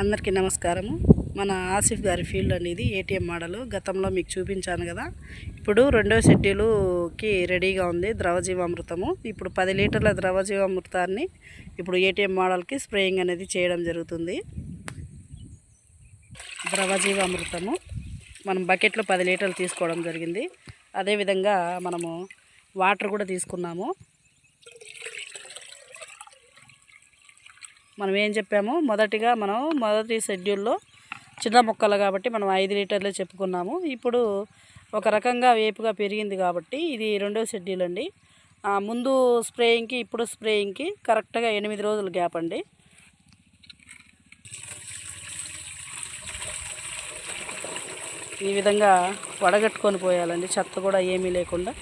అందరికీ నమస్కారము. మన ఆసిఫ్ గారి ఫీల్డ్ అనేది ఏటీఎం మోడలు. గతంలో మీకు చూపించాను కదా. ఇప్పుడు రెండో షెడ్యూలుకి రెడీగా ఉంది ద్రవజీవామృతము. ఇప్పుడు పది లీటర్ల ద్రవజీవామృతాన్ని ఇప్పుడు ఏటీఎం మోడల్కి స్ప్రేయింగ్ అనేది చేయడం జరుగుతుంది. ద్రవజీవామృతము. మనం బకెట్లో పది లీటర్లు తీసుకోవడం జరిగింది. అదేవిధంగా మనము వాటర్ కూడా తీసుకున్నాము. మనం ఏం చెప్పాము? మొదటిగా మనం మొదటి షెడ్యూల్లో చిన్న మొక్కలు కాబట్టి మనం ఐదు లీటర్లే చెప్పుకున్నాము. ఇప్పుడు ఒక రకంగా వేపుగా పెరిగింది కాబట్టి ఇది రెండో షెడ్యూల్ అండి. ముందు స్ప్రేయింగ్కి ఇప్పుడు స్ప్రేయింగ్కి కరెక్ట్గా ఎనిమిది రోజులు గ్యాప్ అండి. ఈ విధంగా వడగట్టుకొని పోయాలండి. చెత్త కూడా ఏమీ లేకుండా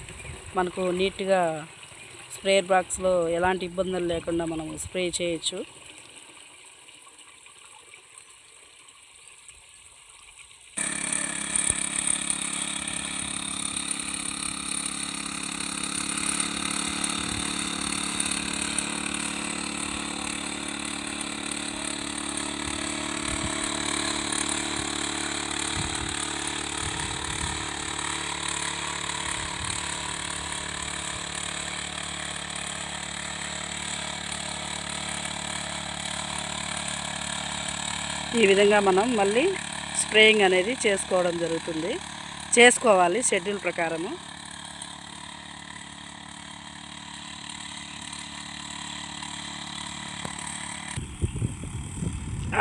మనకు నీట్గా స్ప్రేయర్ బాక్స్లో ఎలాంటి ఇబ్బందులు లేకుండా మనం స్ప్రే చేయొచ్చు. ఈ విధంగా మనం మళ్ళీ స్ప్రేయింగ్ అనేది చేసుకోవడం జరుగుతుంది. చేసుకోవాలి షెడ్యూల్ ప్రకారము.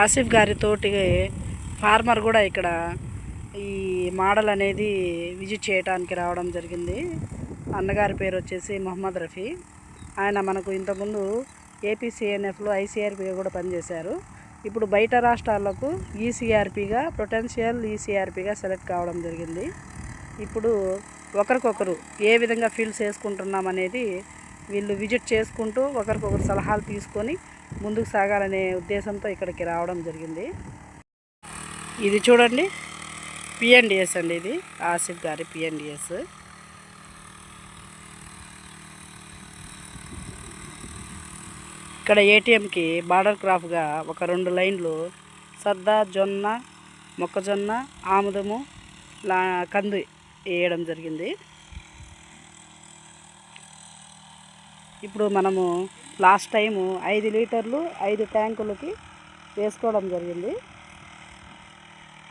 ఆసిఫ్ గారి తోటి ఫార్మర్ కూడా ఇక్కడ ఈ మోడల్ అనేది విజిట్ చేయడానికి రావడం జరిగింది. అన్నగారి పేరు వచ్చేసి మొహమ్మద్ రఫీ. ఆయన మనకు ఇంతకుముందు ఏపీసీఎన్ఎఫ్లో ఐసీఆర్పీ కూడా పనిచేశారు. ఇప్పుడు బయట రాష్ట్రాలకు ఈసీఆర్పిగా పొటెన్షియల్ ఈసీఆర్పీగా సెలెక్ట్ కావడం జరిగింది. ఇప్పుడు ఒకరికొకరు ఏ విధంగా ఫీల్డ్స్ వేసుకుంటున్నాం అనేది వీళ్ళు విజిట్ చేసుకుంటూ ఒకరికొకరు సలహాలు తీసుకొని ముందుకు సాగాలనే ఉద్దేశంతో ఇక్కడికి రావడం జరిగింది. ఇది చూడండి పిఎన్డిఎస్ అండి ఇది. ఆసిఫ్ గారి పిఎన్డిఎస్ ఇక్కడ ఏటీఎంకి బార్డర్ క్రాఫ్గా ఒక రెండు లైన్లు సద్ద జొన్న మొక్కజొన్న ఆముదము లా కందు వేయడం జరిగింది. ఇప్పుడు మనము లాస్ట్ టైము ఐదు లీటర్లు ఐదు ట్యాంకులకి వేసుకోవడం జరిగింది.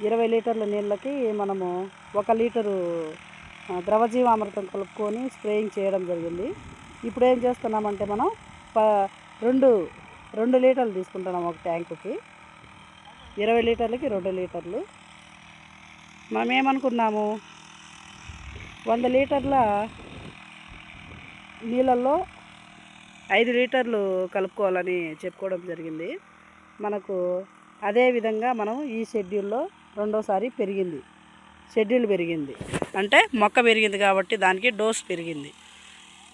ఇరవై లీటర్ల నీళ్ళకి మనము ఒక లీటరు ద్రవజీవామృతం కలుపుకొని స్ప్రేయింగ్ చేయడం జరిగింది. ఇప్పుడు ఏం చేస్తున్నామంటే మనం ప రెండు రెండు లీటర్లు తీసుకుంటున్నాం ఒక ట్యాంకుకి. ఇరవై లీటర్లకి రెండు లీటర్లు. మనం ఏమనుకున్నాము? వంద లీటర్ల నీళ్ళల్లో ఐదు లీటర్లు కలుపుకోవాలని చెప్పుకోవడం జరిగింది. మనకు అదే విధంగా మనం ఈ షెడ్యూల్లో రెండోసారి పెరిగింది. షెడ్యూల్ పెరిగింది. అంటే మొక్క పెరిగింది కాబట్టి దానికి డోస్ పెరిగింది.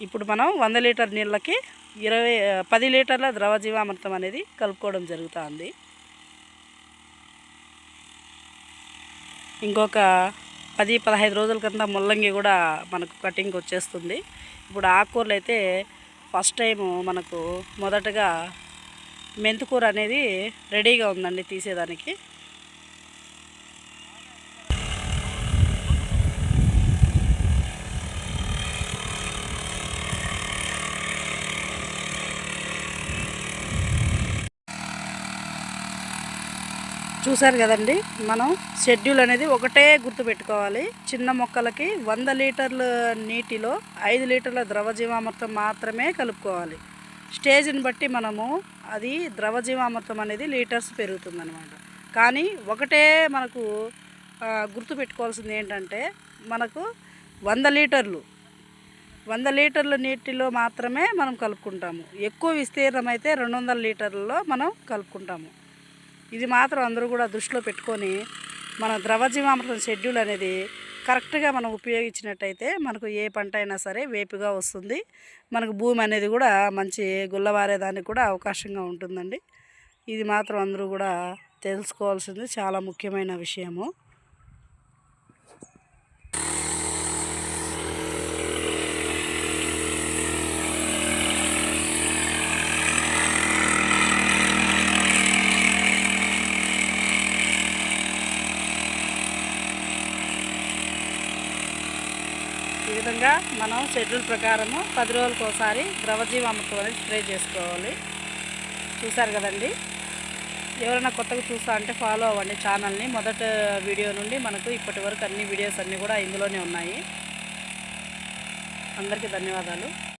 ఇప్పుడు మనం వంద లీటర్ నీళ్ళకి ఇరవై పది లీటర్ల ద్రవ జీవామృతం అనేది కలుపుకోవడం జరుగుతుంది. ఇంకొక పది పదహైదు రోజుల కింద ముల్లంగి కూడా మనకు కటింగ్ వచ్చేస్తుంది. ఇప్పుడు ఆకుకూరలు అయితే ఫస్ట్ టైము మనకు మొదటగా మెంతికూర అనేది రెడీగా ఉందండి తీసేదానికి. చూసారు కదండి మనం షెడ్యూల్ అనేది ఒకటే గుర్తుపెట్టుకోవాలి. చిన్న మొక్కలకి వంద లీటర్ల నీటిలో ఐదు లీటర్ల ద్రవజీవామృతం మాత్రమే కలుపుకోవాలి. స్టేజ్ని బట్టి మనము అది ద్రవజీవామృతం అనేది లీటర్స్ పెరుగుతుందనమాట కానీ ఒకటే మనకు గుర్తు గుర్తుపెట్టుకోవాల్సింది ఏంటంటే మనకు వంద లీటర్లు వంద లీటర్ల నీటిలో మాత్రమే మనం కలుపుకుంటాము. ఎక్కువ విస్తీర్ణం అయితే రెండు వందల లీటర్లలో మనం కలుపుకుంటాము. ఇది మాత్రం అందరూ కూడా దృష్టిలో పెట్టుకొని మన ద్రవజీవామృతం షెడ్యూల్ అనేది కరెక్ట్గా మనం ఉపయోగించినట్టయితే మనకు ఏ పంట అయినా సరే వేపుగా వస్తుంది. మనకు భూమి అనేది కూడా మంచి గుల్లవారేదానికి కూడా అవకాశంగా ఉంటుందండి. ఇది మాత్రం అందరూ కూడా తెలుసుకోవాల్సింది చాలా ముఖ్యమైన విషయము. ఈ విధంగా మనం షెడ్యూల్ ప్రకారము పది రోజులకు ఒకసారి ద్రవజీవామృతం అనేది స్ప్రే చేసుకోవాలి. చూసారు కదండి? ఎవరైనా కొత్తగా చూసా అంటే ఫాలో అవ్వండి ఛానల్ని. మొదట వీడియో నుండి మనకు ఇప్పటి వరకు అన్ని వీడియోస్ అన్నీ కూడా ఇందులోనే ఉన్నాయి. అందరికీ ధన్యవాదాలు.